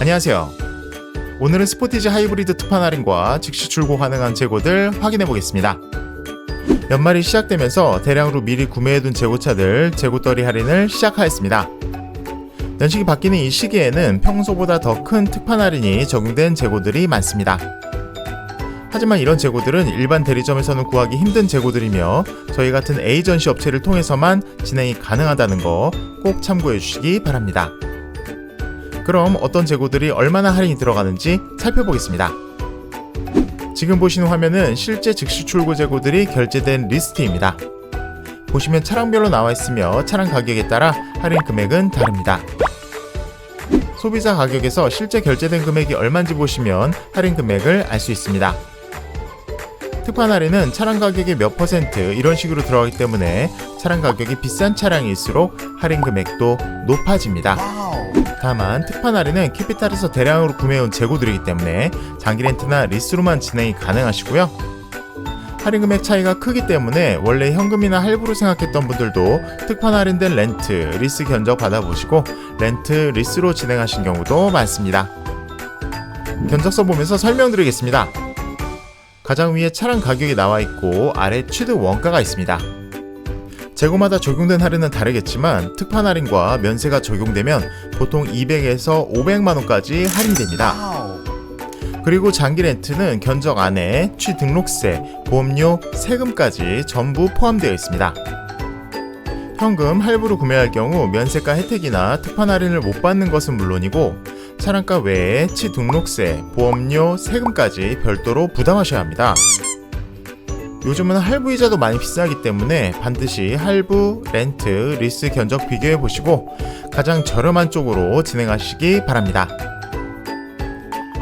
안녕하세요. 오늘은 스포티지 하이브리드 투판 할인과 즉시 출고 가능한 재고들 확인해 보겠습니다. 연말이 시작되면서 대량으로 미리 구매해둔 재고차들 재고떨이 할인을 시작하였습니다. 연식이 바뀌는 이 시기에는 평소보다 더 큰 특판 할인이 적용된 재고들이 많습니다. 하지만 이런 재고들은 일반 대리점에서는 구하기 힘든 재고들이며 저희 같은 에이전시 업체를 통해서만 진행이 가능하다는 거 꼭 참고해 주시기 바랍니다. 그럼 어떤 재고들이 얼마나 할인이 들어가는지 살펴보겠습니다. 지금 보시는 화면은 실제 즉시 출고 재고들이 결제된 리스트입니다. 보시면 차량별로 나와 있으며 차량 가격에 따라 할인 금액은 다릅니다. 소비자 가격에서 실제 결제된 금액이 얼마인지 보시면 할인 금액을 알 수 있습니다. 특판 할인은 차량 가격의 몇 퍼센트 이런 식으로 들어가기 때문에 차량 가격이 비싼 차량일수록 할인 금액도 높아집니다. 다만 특판 할인은 캐피탈에서 대량으로 구매해온 재고들이기 때문에 장기 렌트나 리스로만 진행이 가능하시고요. 할인 금액 차이가 크기 때문에 원래 현금이나 할부로 생각했던 분들도 특판 할인된 렌트, 리스 견적 받아보시고 렌트, 리스로 진행하신 경우도 많습니다. 견적서 보면서 설명드리겠습니다. 가장 위에 차량 가격이 나와 있고 아래 취득 원가가 있습니다. 재고마다 적용된 할인은 다르겠지만 특판 할인과 면세가 적용되면 보통 200에서 500만 원까지 할인됩니다. 그리고 장기 렌트는 견적 안에 취등록세, 보험료, 세금까지 전부 포함되어 있습니다. 현금 할부로 구매할 경우 면세가 혜택이나 특판 할인을 못 받는 것은 물론이고 차량가 외에 취등록세, 보험료, 세금까지 별도로 부담하셔야 합니다. 요즘은 할부 이자도 많이 비싸기 때문에 반드시 할부, 렌트, 리스 견적 비교해 보시고 가장 저렴한 쪽으로 진행하시기 바랍니다.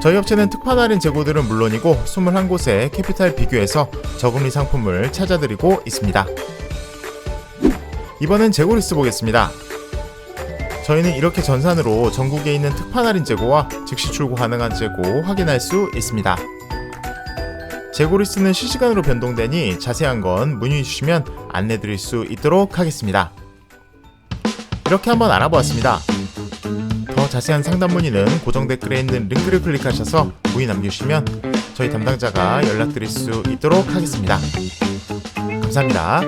저희 업체는 특판 할인 재고들은 물론이고 21곳에 캐피탈 비교해서 저금리 상품을 찾아드리고 있습니다. 이번엔 재고 리스트 보겠습니다. 저희는 이렇게 전산으로 전국에 있는 특판 할인 재고와 즉시 출고 가능한 재고 확인할 수 있습니다. 재고 리스트는 실시간으로 변동되니 자세한 건 문의 주시면 안내 드릴 수 있도록 하겠습니다. 이렇게 한번 알아보았습니다. 더 자세한 상담 문의는 고정 댓글에 있는 링크를 클릭하셔서 문의 남겨주시면 저희 담당자가 연락드릴 수 있도록 하겠습니다. 감사합니다.